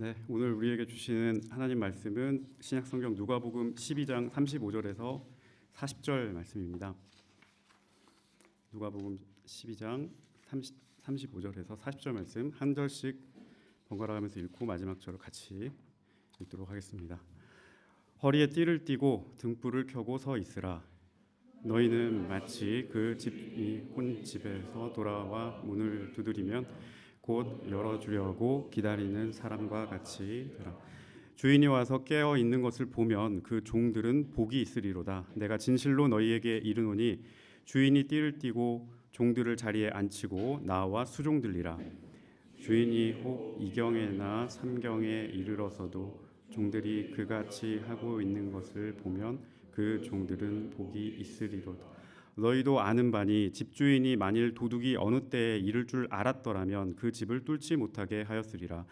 네, 오늘 우리에게 주시는 하나님 말씀은 신약 성경 누가복음 12장 35절에서 40절 말씀입니다. 누가복음 12장 30, 35절에서 40절 말씀 한 절씩 번갈아 가면서 읽고 마지막 절을 같이 읽도록 하겠습니다. 허리에 띠를 띠고 등불을 켜고 서 있으라. 너희는 마치 그 집이 혼 집에서 돌아와 문을 두드리면 곧 열어주려고 기다리는 사람과 같이 되라. 주인이 와서 깨어 있는 것을 보면 그 종들은 복이 있으리로다. 내가 진실로 너희에게 이르노니 주인이 띠를 띠고 종들을 자리에 앉히고 나와 수종들리라. 주인이 혹 이경에나 삼경에 이르러서도 종들이 그같이 하고 있는 것을 보면 그 종들은 복이 있으리로다. 너희도 아는 바니 집주인이 만일 도둑이 어느 때에 이를 줄 알았더라면 그 집을 뚫지 못하게 하였으리라.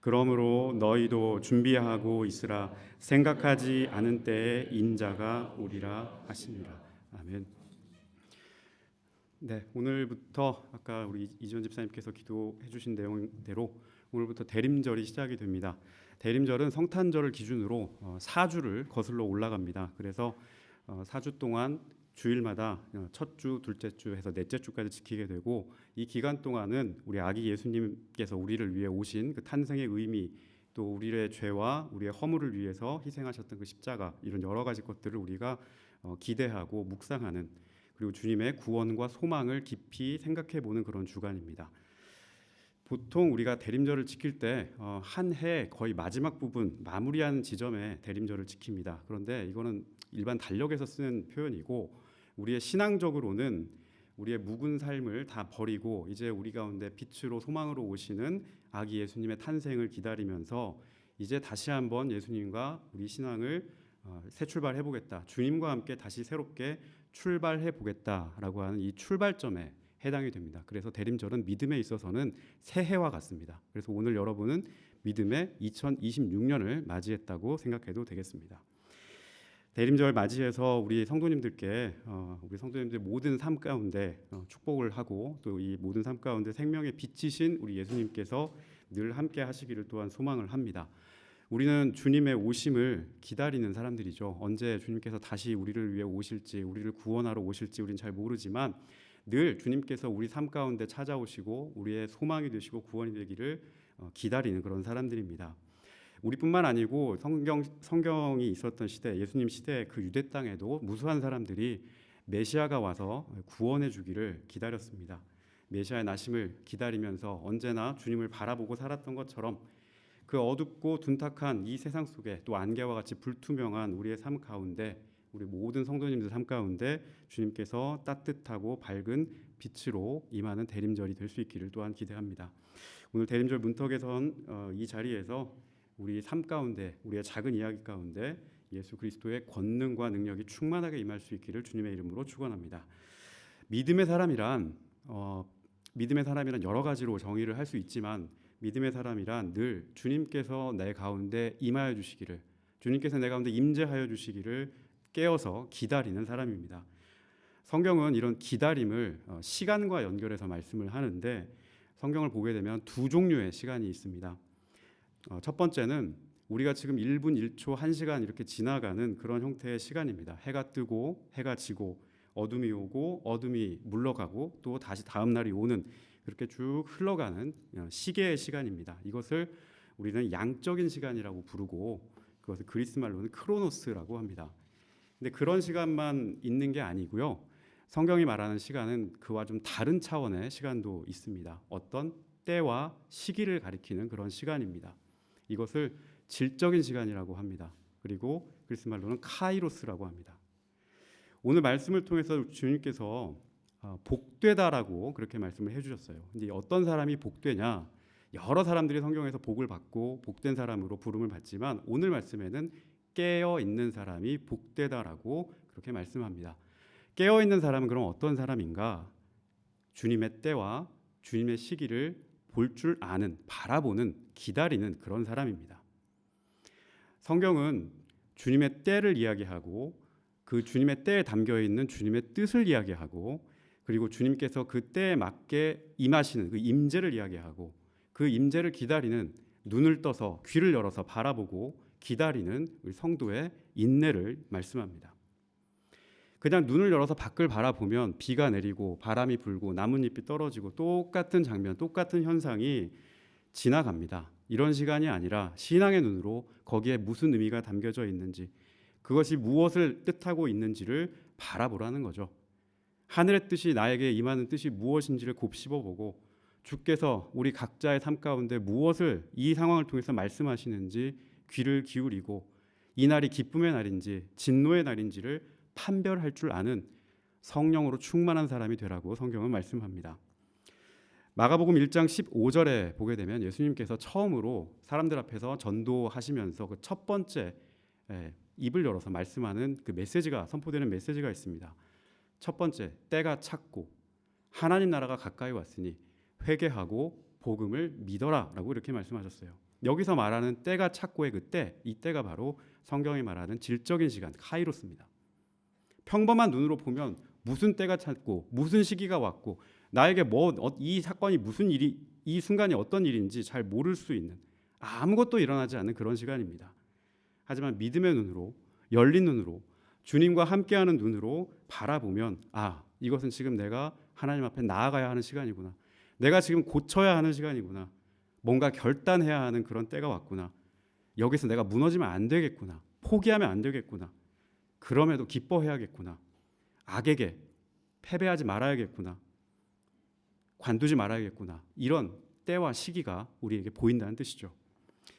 그러므로 너희도 준비하고 있으라 생각하지 않은 때에 인자가 오리라 하시니라. 아멘. 네, 오늘부터 아까 우리 이지원 집사님께서 기도해 주신 내용대로 오늘부터 대림절이 시작이 됩니다. 대림절은 성탄절을 기준으로 어, 4주를 거슬러 올라갑니다. 그래서 어, 4주 동안 주일마다 어, 첫 주, 둘째 주 해서 넷째 주까지 지키게 되고 이 기간 동안은 우리 아기 예수님께서 우리를 위해 오신 그 탄생의 의미 또 우리의 죄와 우리의 허물을 위해서 희생하셨던 그 십자가 이런 여러 가지 것들을 우리가 어, 기대하고 묵상하는 그리고 주님의 구원과 소망을 깊이 생각해 보는 그런 주간입니다. 보통 우리가 대림절을 지킬 때 한 해 거의 마지막 부분 마무리하는 지점에 대림절을 지킵니다. 그런데 이거는 일반 달력에서 쓰는 표현이고 우리의 신앙적으로는 우리의 묵은 삶을 다 버리고 이제 우리 가운데 빛으로 소망으로 오시는 아기 예수님의 탄생을 기다리면서 이제 다시 한번 예수님과 우리 신앙을 어, 새 출발해 보겠다. 주님과 함께 다시 새롭게 출발해 보겠다라고 하는 이 출발점에 해당이 됩니다. 그래서 대림절은 믿음에 있어서는 새해와 같습니다. 그래서 오늘 여러분은 믿음의 2026년을 맞이했다고 생각해도 되겠습니다. 대림절 맞이해서 우리 성도님들께 어, 우리 성도님들 모든 삶 가운데 어, 축복을 하고 또 이 모든 삶 가운데 생명의 빛이신 우리 예수님께서 늘 함께 하시기를 또한 소망을 합니다. 우리는 주님의 오심을 기다리는 사람들이죠. 언제 주님께서 다시 우리를 위해 오실지, 우리를 구원하러 오실지 우리는 잘 모르지만 늘 주님께서 우리 삶 가운데 찾아오시고 우리의 소망이 되시고 구원이 되기를 어, 기다리는 그런 사람들입니다. 우리뿐만 아니고 성경 성경이 있었던 시대, 예수님 시대 그 유대 땅에도 무수한 사람들이 메시아가 와서 구원해 주기를 기다렸습니다. 메시아의 나심을 기다리면서 언제나 주님을 바라보고 살았던 것처럼 그 어둡고 둔탁한 이 세상 속에 또 안개와 같이 불투명한 우리의 삶 가운데 우리 모든 성도님들 삶 가운데 주님께서 따뜻하고 밝은 빛으로 임하는 대림절이 될 수 있기를 또한 기대합니다. 오늘 대림절 문턱에선 어, 이 자리에서 우리 삶 가운데 우리의 작은 이야기 가운데 예수 그리스도의 권능과 능력이 충만하게 임할 수 있기를 주님의 이름으로 축원합니다. 믿음의 사람이란 어, 믿음의 사람이란 여러 가지로 정의를 할 수 있지만 믿음의 사람이란 늘 주님께서 내 가운데 임하여 주시기를 주님께서 내 가운데 임재하여 주시기를 깨어서 기다리는 사람입니다. 성경은 이런 기다림을 어, 시간과 연결해서 말씀을 하는데 성경을 보게 되면 두 종류의 시간이 있습니다. 어, 첫 번째는 우리가 지금 1분 1초 1시간 이렇게 지나가는 그런 형태의 시간입니다. 해가 뜨고 해가 지고 어둠이 오고 어둠이 물러가고 또 다시 다음 날이 오는 그렇게 쭉 흘러가는 어, 시계의 시간입니다. 이것을 우리는 양적인 시간이라고 부르고 그것을 그리스 말로는 크로노스라고 합니다. 근데 그런 시간만 있는 게 아니고요. 성경이 말하는 시간은 그와 좀 다른 차원의 시간도 있습니다. 어떤 때와 시기를 가리키는 그런 시간입니다. 이것을 질적인 시간이라고 합니다. 그리고 그리스 말로는 카이로스라고 합니다. 오늘 말씀을 통해서 주님께서 어, 복되다라고 그렇게 말씀을 해주셨어요. 근데 어떤 사람이 복되냐? 여러 사람들이 성경에서 복을 받고 복된 사람으로 부름을 받지만 오늘 말씀에는 깨어 있는 사람이 복되다라고 그렇게 말씀합니다. 깨어 있는 사람은 그럼 어떤 사람인가? 주님의 때와 주님의 시기를 볼 줄 아는, 바라보는, 기다리는 그런 사람입니다. 성경은 주님의 때를 이야기하고 그 주님의 때에 담겨 있는 주님의 뜻을 이야기하고 그리고 주님께서 그 때에 맞게 임하시는 그 임재를 이야기하고 그 임재를 기다리는 눈을 떠서 귀를 열어서 바라보고 기다리는 우리 성도의 인내를 말씀합니다. 그냥 눈을 열어서 밖을 바라보면 비가 내리고 바람이 불고 나뭇잎이 떨어지고 똑같은 장면, 똑같은 현상이 지나갑니다. 이런 시간이 아니라 신앙의 눈으로 거기에 무슨 의미가 담겨져 있는지 그것이 무엇을 뜻하고 있는지를 바라보라는 거죠. 하늘의 뜻이 나에게 임하는 뜻이 무엇인지를 곱씹어 보고 주께서 우리 각자의 삶 가운데 무엇을 이 상황을 통해서 말씀하시는지 귀를 기울이고 이 날이 기쁨의 날인지 진노의 날인지를 판별할 줄 아는 성령으로 충만한 사람이 되라고 성경은 말씀합니다. 마가복음 1장 15절에 보게 되면 예수님께서 처음으로 사람들 앞에서 전도하시면서 그 첫 번째 예, 입을 열어서 말씀하는 그 메시지가 선포되는 메시지가 있습니다. 첫 번째, 때가 찼고 하나님 나라가 가까이 왔으니 회개하고 복음을 믿어라라고 이렇게 말씀하셨어요. 여기서 말하는 때가 찼고의 그 때, 이 때가 바로 성경이 말하는 질적인 시간 카이로스입니다. 평범한 눈으로 보면 무슨 때가 찼고 무슨 시기가 왔고 나에게 뭐 이 사건이 무슨 일이 이 순간이 어떤 일인지 잘 모를 수 있는 아무것도 일어나지 않는 그런 시간입니다. 하지만 믿음의 눈으로 열린 눈으로 주님과 함께하는 눈으로 바라보면 아 이것은 지금 내가 하나님 앞에 나아가야 하는 시간이구나. 내가 지금 고쳐야 하는 시간이구나. 뭔가 결단해야 하는 그런 때가 왔구나. 여기서 내가 무너지면 안 되겠구나. 포기하면 안 되겠구나. 그럼에도 기뻐해야겠구나. 악에게 패배하지 말아야겠구나. 관두지 말아야겠구나. 이런 때와 시기가 우리에게 보인다는 뜻이죠.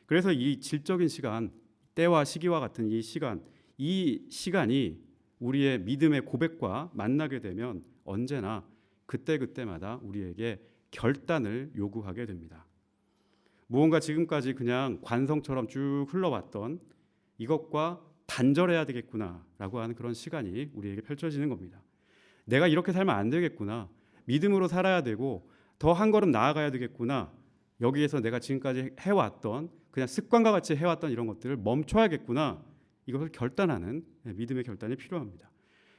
그래서 이 질적인 시간, 때와 시기와 같은 이 시간, 이 시간이 우리의 믿음의 고백과 만나게 되면 언제나 그때 그때마다 우리에게 결단을 요구하게 됩니다. 무언가 지금까지 그냥 관성처럼 쭉 흘러왔던 이것과 단절해야 되겠구나라고 하는 그런 시간이 우리에게 펼쳐지는 겁니다. 내가 이렇게 살면 안 되겠구나. 믿음으로 살아야 되고 더 한 걸음 나아가야 되겠구나. 여기에서 내가 지금까지 해왔던 그냥 습관과 같이 해왔던 이런 것들을 멈춰야겠구나. 이것을 결단하는 예, 믿음의 결단이 필요합니다.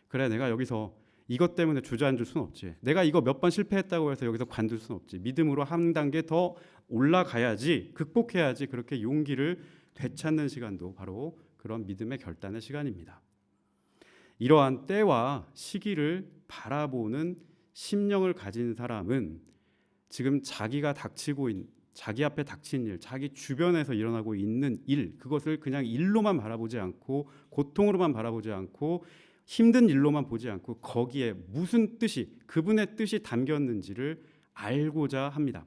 그래 내가 여기서 이것 때문에 주저앉을 수는 없지. 내가 이거 몇 번 실패했다고 해서 여기서 관둘 수는 없지. 믿음으로 한 단계 더 올라가야지, 극복해야지. 그렇게 용기를 되찾는 시간도 바로 그런 믿음의 결단의 시간입니다. 이러한 때와 시기를 바라보는 심령을 가진 사람은 지금 자기가 닥치고 있는 자기 앞에 닥친 일, 자기 주변에서 일어나고 있는 일, 그것을 그냥 일로만 바라보지 않고 고통으로만 바라보지 않고 힘든 일로만 보지 않고 거기에 무슨 뜻이 그분의 뜻이 담겼는지를 알고자 합니다.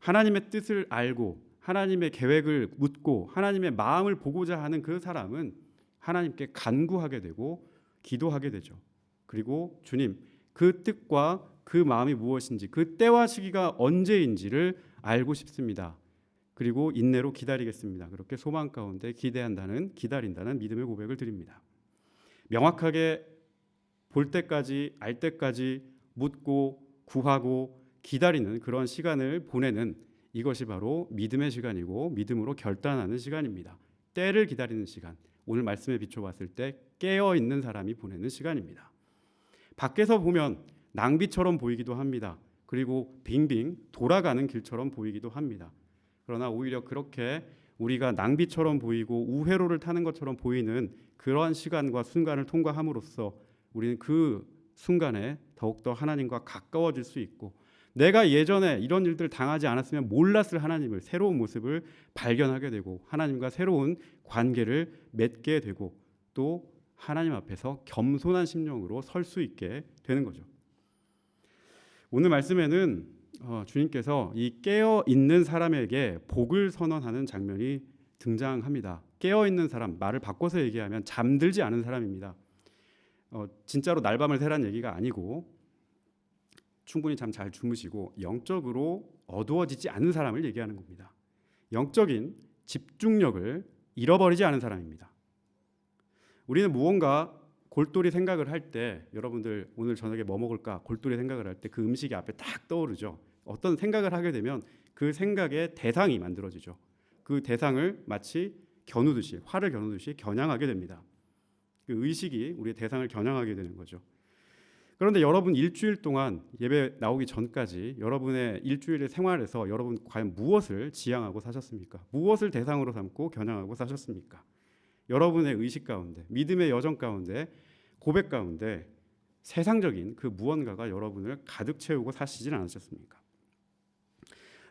하나님의 뜻을 알고 하나님의 계획을 묻고 하나님의 마음을 보고자 하는 그 사람은 하나님께 간구하게 되고 기도하게 되죠. 그리고 주님 그 뜻과 그 마음이 무엇인지 그 때와 시기가 언제인지를 알고 싶습니다. 그리고 인내로 기다리겠습니다. 그렇게 소망 가운데 기대한다는 기다린다는 믿음의 고백을 드립니다. 명확하게 볼 때까지 알 때까지 묻고 구하고 기다리는 그런 시간을 보내는 이것이 바로 믿음의 시간이고 믿음으로 결단하는 시간입니다. 때를 기다리는 시간. 오늘 말씀에 비춰 봤을 때 깨어 있는 사람이 보내는 시간입니다. 밖에서 보면 낭비처럼 보이기도 합니다. 그리고 빙빙 돌아가는 길처럼 보이기도 합니다. 그러나 오히려 그렇게 우리가 낭비처럼 보이고 우회로를 타는 것처럼 보이는 그러한 시간과 순간을 통과함으로써 우리는 그 순간에 더욱더 하나님과 가까워질 수 있고 내가 예전에 이런 일들 당하지 않았으면 몰랐을 하나님을 새로운 모습을 발견하게 되고 하나님과 새로운 관계를 맺게 되고 또 하나님 앞에서 겸손한 심령으로 설 수 있게 되는 거죠. 오늘 말씀에는 어, 주님께서 이 깨어 있는 사람에게 복을 선언하는 장면이 등장합니다. 깨어 있는 사람 말을 바꿔서 얘기하면 잠들지 않은 사람입니다. 어, 진짜로 날밤을 새란 얘기가 아니고 충분히 잠 잘 주무시고 영적으로 어두워지지 않은 사람을 얘기하는 겁니다. 영적인 집중력을 잃어버리지 않은 사람입니다. 우리는 무언가 골똘히 생각을 할 때 여러분들 오늘 저녁에 뭐 먹을까 골똘히 생각을 할 때 그 음식이 앞에 딱 떠오르죠. 어떤 생각을 하게 되면 그 생각의 대상이 만들어지죠. 그 대상을 마치 겨누듯이 활을 겨누듯이 겨냥하게 됩니다. 그 의식이 우리의 대상을 겨냥하게 되는 거죠. 그런데 여러분 일주일 동안 예배 나오기 전까지 여러분의 일주일의 생활에서 여러분 과연 무엇을 지향하고 사셨습니까? 무엇을 대상으로 삼고 겨냥하고 사셨습니까? 여러분의 의식 가운데, 믿음의 여정 가운데, 고백 가운데 세상적인 그 무언가가 여러분을 가득 채우고 사시진 않으셨습니까?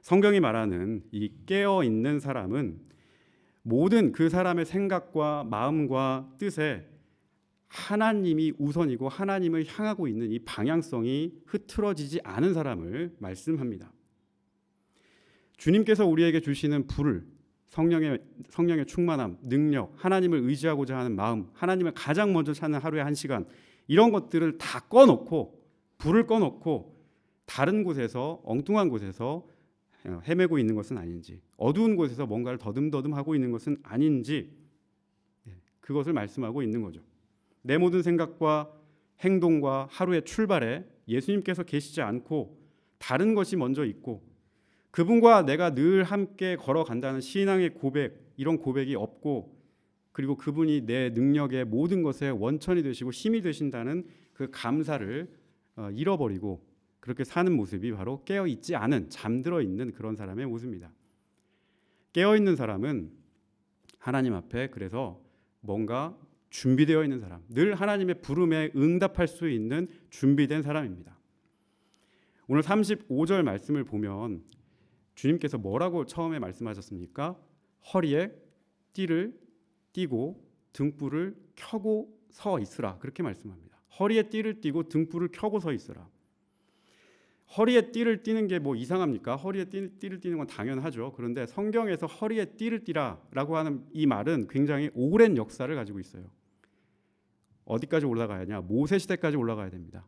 성경이 말하는 이 깨어 있는 사람은 모든 그 사람의 생각과 마음과 뜻에 하나님이 우선이고 하나님을 향하고 있는 이 방향성이 흐트러지지 않은 사람을 말씀합니다. 주님께서 우리에게 주시는 불을 성령의 성령의 충만함, 능력, 하나님을 의지하고자 하는 마음, 하나님을 가장 먼저 찾는 하루의 한 시간 이런 것들을 다 꺼놓고 불을 꺼놓고 다른 곳에서 엉뚱한 곳에서 헤매고 있는 것은 아닌지 어두운 곳에서 뭔가를 더듬더듬 하고 있는 것은 아닌지 예, 그것을 말씀하고 있는 거죠. 내 모든 생각과 행동과 하루의 출발에 예수님께서 계시지 않고 다른 것이 먼저 있고 그분과 내가 늘 함께 걸어간다는 신앙의 고백 이런 고백이 없고 그리고 그분이 내 능력의 모든 것에 원천이 되시고 힘이 되신다는 그 감사를 어, 잃어버리고 그렇게 사는 모습이 바로 깨어 있지 않은 잠들어 있는 그런 사람의 모습입니다. 깨어 있는 사람은 하나님 앞에 그래서 뭔가 준비되어 있는 사람, 늘 하나님의 부름에 응답할 수 있는 준비된 사람입니다. 오늘 35절 말씀을 보면 주님께서 뭐라고 처음에 말씀하셨습니까? 허리에 띠를 띠고 등불을 켜고 서 있으라 그렇게 말씀합니다. 허리에 띠를 띠고 등불을 켜고 서 있으라. 허리에 띠를 띠는 게 뭐 이상합니까? 허리에 띠, 띠를 띠는 건 당연하죠. 그런데 성경에서 허리에 띠를 띠라라고 하는 이 말은 굉장히 오랜 역사를 가지고 있어요. 어디까지 올라가야 하냐? 모세 시대까지 올라가야 됩니다.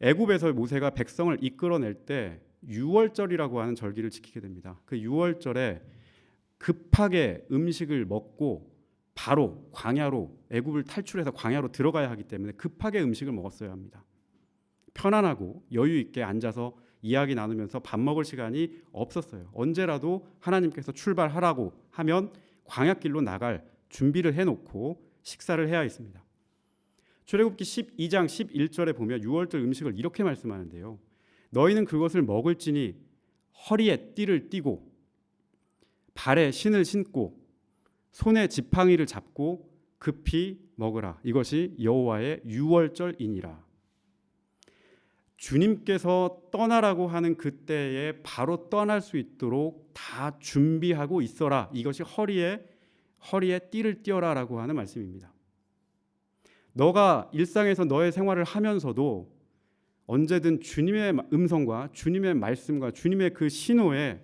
애굽에서 모세가 백성을 이끌어낼 때 유월절이라고 하는 절기를 지키게 됩니다. 그 유월절에 급하게 음식을 먹고 바로 광야로 애굽을 탈출해서 광야로 들어가야 하기 때문에 급하게 음식을 먹었어야 합니다. 편안하고 여유 있게 앉아서 이야기 나누면서 밥 먹을 시간이 없었어요. 언제라도 하나님께서 출발하라고 하면 광야길로 나갈 준비를 해놓고 식사를 해야 했습니다. 출애굽기 12장 11절에 보면 6월절 음식을 이렇게 말씀하는데요. 너희는 그것을 먹을지니 허리에 띠를 띠고 발에 신을 신고 손에 지팡이를 잡고 급히 먹으라. 이것이 여호와의 유월절이니라. 주님께서 떠나라고 하는 그때에 바로 떠날 수 있도록 다 준비하고 있어라. 이것이 허리에 허리에 띠를 띄어라라고 하는 말씀입니다. 너가 일상에서 너의 생활을 하면서도 언제든 주님의 음성과 주님의 말씀과 주님의 그 신호에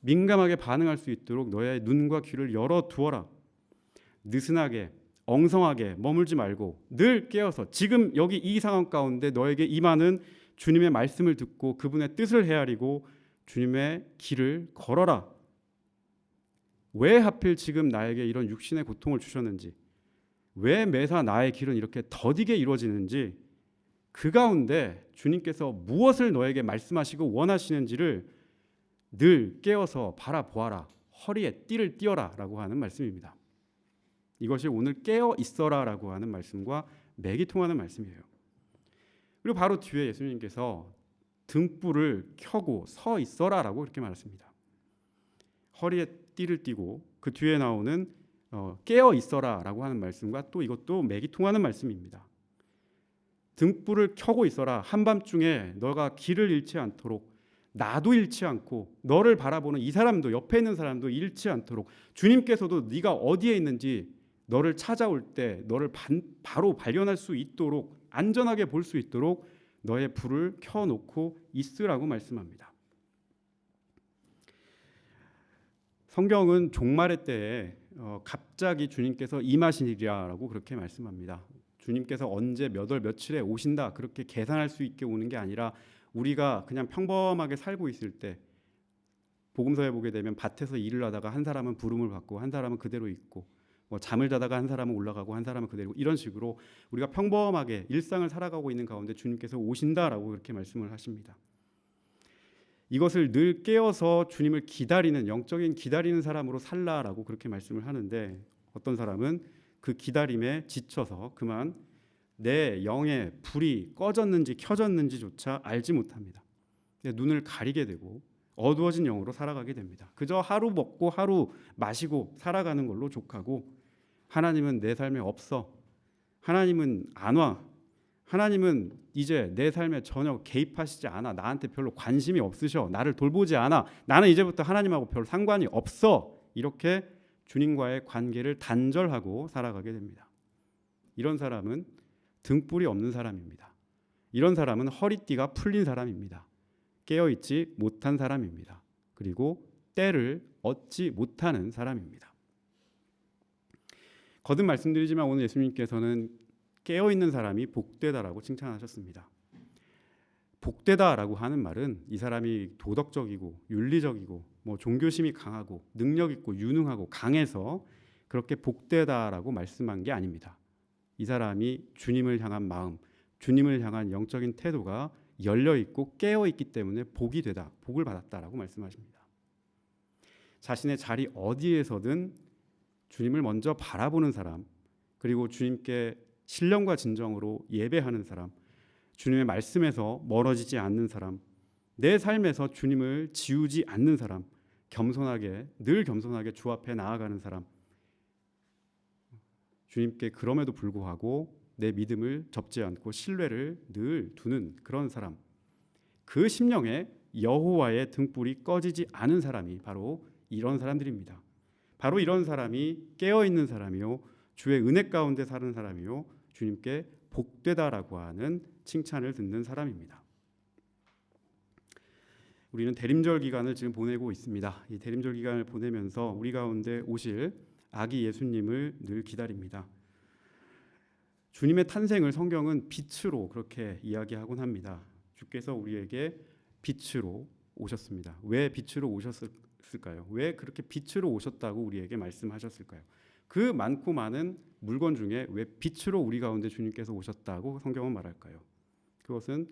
민감하게 반응할 수 있도록 너의 눈과 귀를 열어 두어라. 느슨하게 엉성하게 머물지 말고 늘 깨어서 지금 여기 이 상황 가운데 너에게 임하는 주님의 말씀을 듣고 그분의 뜻을 헤아리고 주님의 길을 걸어라. 왜 하필 지금 나에게 이런 육신의 고통을 주셨는지, 왜 매사 나의 길은 이렇게 더디게 이루어지는지, 그 가운데 주님께서 무엇을 너에게 말씀하시고 원하시는지를 늘 깨어서 바라보아라. 허리에 띠를 띄어라라고 하는 말씀입니다. 이것이 오늘 깨어 있어라라고 하는 말씀과 맥이 통하는 말씀이에요. 그리고 바로 뒤에 예수님께서 등불을 켜고 서 있어라라고 이렇게 말했습니다. 허리에 띠를 띠고 그 뒤에 나오는 어, 깨어 있어라라고 하는 말씀과 또 이것도 맥이 통하는 말씀입니다. 등불을 켜고 있어라. 한밤중에 너가 길을 잃지 않도록 나도 잃지 않고 너를 바라보는 이 사람도 옆에 있는 사람도 잃지 않도록 주님께서도 네가 어디에 있는지 너를 찾아올 때 너를 반, 바로 발견할 수 있도록 안전하게 볼 수 있도록 너의 불을 켜놓고 있으라고 말씀합니다. 성경은 종말의 때에 어, 갑자기 주님께서 임하시리라라고 그렇게 말씀합니다. 주님께서 언제 몇 월 며칠에 오신다 그렇게 계산할 수 있게 오는 게 아니라 우리가 그냥 평범하게 살고 있을 때 복음서에 보게 되면 밭에서 일을 하다가 한 사람은 부름을 받고 한 사람은 그대로 있고 뭐 잠을 자다가 한 사람은 올라가고 한 사람은 그대로 이런 식으로 우리가 평범하게 일상을 살아가고 있는 가운데 주님께서 오신다라고 그렇게 말씀을 하십니다. 이것을 늘 깨어서 주님을 기다리는 영적인 기다리는 사람으로 살라라고 그렇게 말씀을 하는데 어떤 사람은 그 기다림에 지쳐서 그만 내 영의 불이 꺼졌는지 켜졌는지조차 알지 못합니다. 눈을 가리게 되고 어두워진 영으로 살아가게 됩니다. 그저 하루 먹고 하루 마시고 살아가는 걸로 족하고 하나님은 내 삶에 없어. 하나님은 안 와. 하나님은 이제 내 삶에 전혀 개입하시지 않아. 나한테 별로 관심이 없으셔. 나를 돌보지 않아. 나는 이제부터 하나님하고 별 상관이 없어. 이렇게 주님과의 관계를 단절하고 살아가게 됩니다. 이런 사람은 등불이 없는 사람입니다. 이런 사람은 허리띠가 풀린 사람입니다. 깨어 있지 못한 사람입니다. 그리고 때를 얻지 못하는 사람입니다. 거듭 말씀드리지만 오늘 예수님께서는 깨어 있는 사람이 복되다라고 칭찬하셨습니다. 복되다라고 하는 말은 이 사람이 도덕적이고 윤리적이고 뭐 종교심이 강하고 능력 있고 유능하고 강해서 그렇게 복되다라고 말씀한 게 아닙니다. 이 사람이 주님을 향한 마음, 주님을 향한 영적인 태도가 열려 있고 깨어 있기 때문에 복이 되다, 복을 받았다라고 말씀하십니다. 자신의 자리 어디에서든 주님을 먼저 바라보는 사람, 그리고 주님께 신령과 진정으로 예배하는 사람, 주님의 말씀에서 멀어지지 않는 사람, 내 삶에서 주님을 지우지 않는 사람, 겸손하게 늘 겸손하게 주 앞에 나아가는 사람, 주님께 그럼에도 불구하고 내 믿음을 접지 않고 신뢰를 늘 두는 그런 사람, 그 심령에 여호와의 등불이 꺼지지 않은 사람이 바로 이런 사람들입니다. 바로 이런 사람이 깨어 있는 사람이요 주의 은혜 가운데 사는 사람이요 주님께 복되다라고 하는 칭찬을 듣는 사람입니다. 우리는 대림절 기간을 지금 보내고 있습니다. 이 대림절 기간을 보내면서 우리 가운데 오실 아기 예수님을 늘 기다립니다. 주님의 탄생을 성경은 빛으로 그렇게 이야기하곤 합니다. 주께서 우리에게 빛으로 오셨습니다. 왜 빛으로 오셨을까요? 왜 그렇게 빛으로 오셨다고 우리에게 말씀하셨을까요? 그 많고 많은 물건 중에 왜 빛으로 우리 가운데 주님께서 오셨다고 성경은 말할까요? 그것은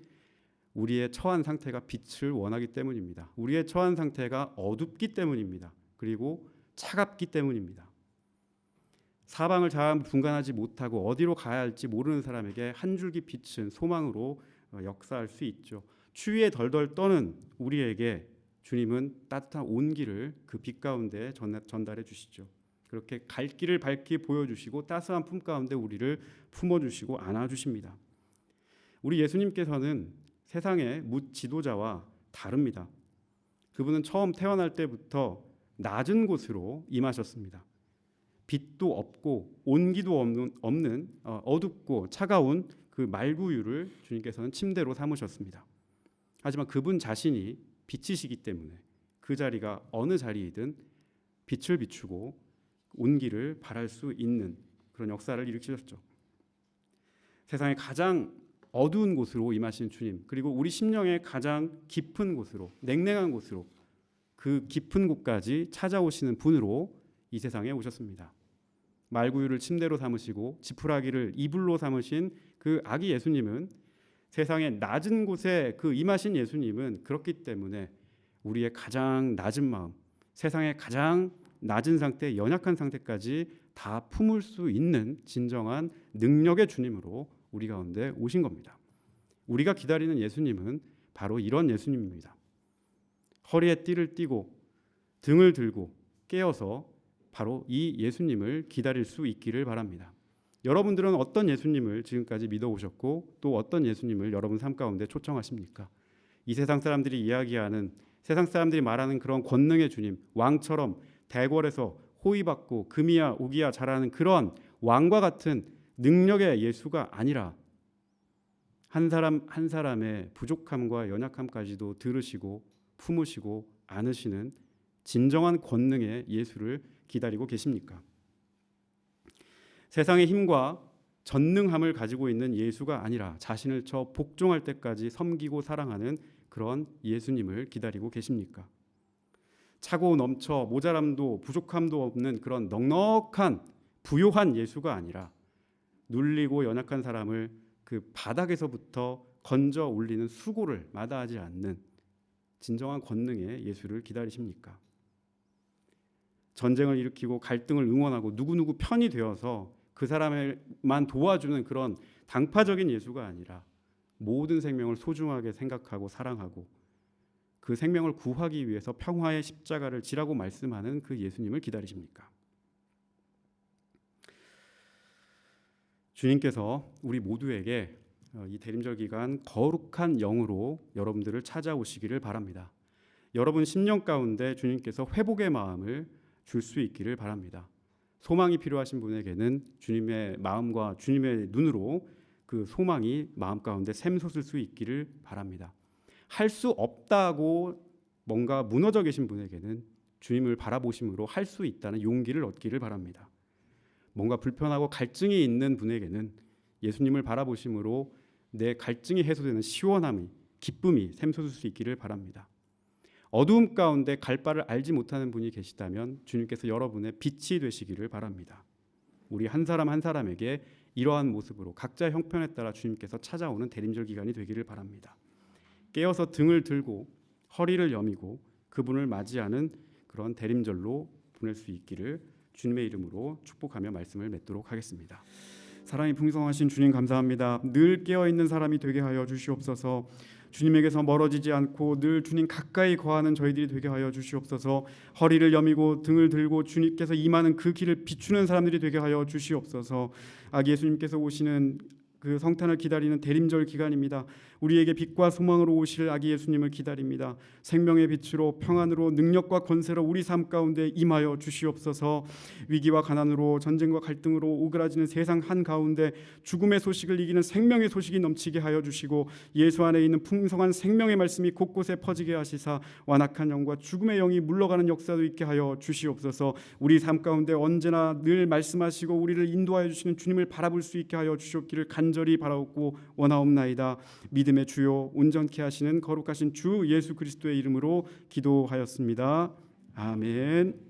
우리의 처한 상태가 빛을 원하기 때문입니다. 우리의 처한 상태가 어둡기 때문입니다. 그리고 차갑기 때문입니다. 사방을 잘 분간하지 못하고 어디로 가야 할지 모르는 사람에게 한 줄기 빛은 소망으로 어, 역사할 수 있죠. 추위에 덜덜 떠는 우리에게 주님은 따뜻한 온기를 그 빛 가운데 전달해 주시죠. 그렇게 갈 길을 밝게 보여주시고 따스한 품 가운데 우리를 품어주시고 안아주십니다. 우리 예수님께서는 세상의 묻 지도자와 다릅니다. 그분은 처음 태어날 때부터 낮은 곳으로 임하셨습니다. 빛도 없고 온기도 없는, 없는 어, 어둡고 차가운 그 말구유를 주님께서는 침대로 삼으셨습니다. 하지만 그분 자신이 빛이시기 때문에 그 자리가 어느 자리이든 빛을 비추고 온기를 발할 수 있는 그런 역사를 일으키셨죠. 세상의 가장 어두운 곳으로 임하신 주님, 그리고 우리 심령의 가장 깊은 곳으로, 냉랭한 곳으로, 그 깊은 곳까지 찾아오시는 분으로 이 세상에 오셨습니다. 말구유를 침대로 삼으시고 지푸라기를 이불로 삼으신 그 아기 예수님은 세상의 낮은 곳에 그 임하신 예수님은 그렇기 때문에 우리의 가장 낮은 마음, 세상의 가장 낮은 상태, 연약한 상태까지 다 품을 수 있는 진정한 능력의 주님으로 우리 가운데 오신 겁니다. 우리가 기다리는 예수님은 바로 이런 예수님입니다. 허리에 띠를 띠고 등을 들고 깨어서 바로 이 예수님을 기다릴 수 있기를 바랍니다. 여러분들은 어떤 예수님을 지금까지 믿어오셨고 또 어떤 예수님을 여러분 삶 가운데 초청하십니까? 이 세상 사람들이 이야기하는 세상 사람들이 말하는 그런 권능의 주님, 왕처럼 대궐에서 호위받고 금이야 우기야 잘하는 그런 왕과 같은 능력의 예수가 아니라 한 사람 한 사람의 부족함과 연약함까지도 들으시고 품으시고 안으시는 진정한 권능의 예수를 기다리고 계십니까? 세상의 힘과 전능함을 가지고 있는 예수가 아니라 자신을 저 복종할 때까지 섬기고 사랑하는 그런 예수님을 기다리고 계십니까? 차고 넘쳐 모자람도 부족함도 없는 그런 넉넉한 부요한 예수가 아니라 눌리고 연약한 사람을 그 바닥에서부터 건져 올리는 수고를 마다하지 않는 진정한 권능의 예수를 기다리십니까? 전쟁을 일으키고 갈등을 응원하고 누구누구 편이 되어서 그 사람을만 도와주는 그런 당파적인 예수가 아니라 모든 생명을 소중하게 생각하고 사랑하고 그 생명을 구하기 위해서 평화의 십자가를 지라고 말씀하는 그 예수님을 기다리십니까? 주님께서 우리 모두에게 어, 이 대림절 기간 거룩한 영으로 여러분들을 찾아오시기를 바랍니다. 여러분 심령 가운데 주님께서 회복의 마음을 줄 수 있기를 바랍니다. 소망이 필요하신 분에게는 주님의 마음과 주님의 눈으로 그 소망이 마음 가운데 샘솟을 수 있기를 바랍니다. 할 수 없다고 뭔가 무너져 계신 분에게는 주님을 바라보심으로 할 수 있다는 용기를 얻기를 바랍니다. 뭔가 불편하고 갈증이 있는 분에게는 예수님을 바라보심으로 내 갈증이 해소되는 시원함이 기쁨이 샘솟을 수 있기를 바랍니다. 어두움 가운데 갈 바를 알지 못하는 분이 계시다면 주님께서 여러분의 빛이 되시기를 바랍니다. 우리 한 사람 한 사람에게 이러한 모습으로 각자 형편에 따라 주님께서 찾아오는 대림절 기간이 되기를 바랍니다. 깨어서 등을 들고 허리를 여미고 그분을 맞이하는 그런 대림절로 보낼 수 있기를 주님의 이름으로 축복하며 말씀을 맺도록 하겠습니다. 사랑이 풍성하신 주님 감사합니다. 늘 깨어 있는 사람이 되게 하여 주시옵소서. 주님에게서 멀어지지 않고 늘 주님 가까이 거하는 저희들이 되게 하여 주시옵소서. 허리를 여미고 등을 들고 주님께서 임하는 그 길을 비추는 사람들이 되게 하여 주시옵소서. 아기 예수님께서 오시는 그 성탄을 기다리는 대림절 기간입니다. 우리에게 빛과 소망으로 오실 아기 예수님을 기다립니다. 생명의 빛으로 평안으로 능력과 권세로 우리 삶 가운데 임하여 주시옵소서. 위기와 가난으로 전쟁과 갈등으로 오그라지는 세상 한 가운데 죽음의 소식을 이기는 생명의 소식이 넘치게 하여 주시고 예수 안에 있는 풍성한 생명의 말씀이 곳곳에 퍼지게 하시사 완악한 영과 죽음의 영이 물러가는 역사도 있게 하여 주시옵소서. 우리 삶 가운데 언제나 늘 말씀하시고 우리를 인도하여 주시는 주님을 바라볼 수 있게 하여 주시옵기를 간절히 바라옵고 원하옵나이다. 믿음의 주요 온전케 하시는 거룩하신 주 예수 그리스도의 이름으로 기도하였습니다. 아멘.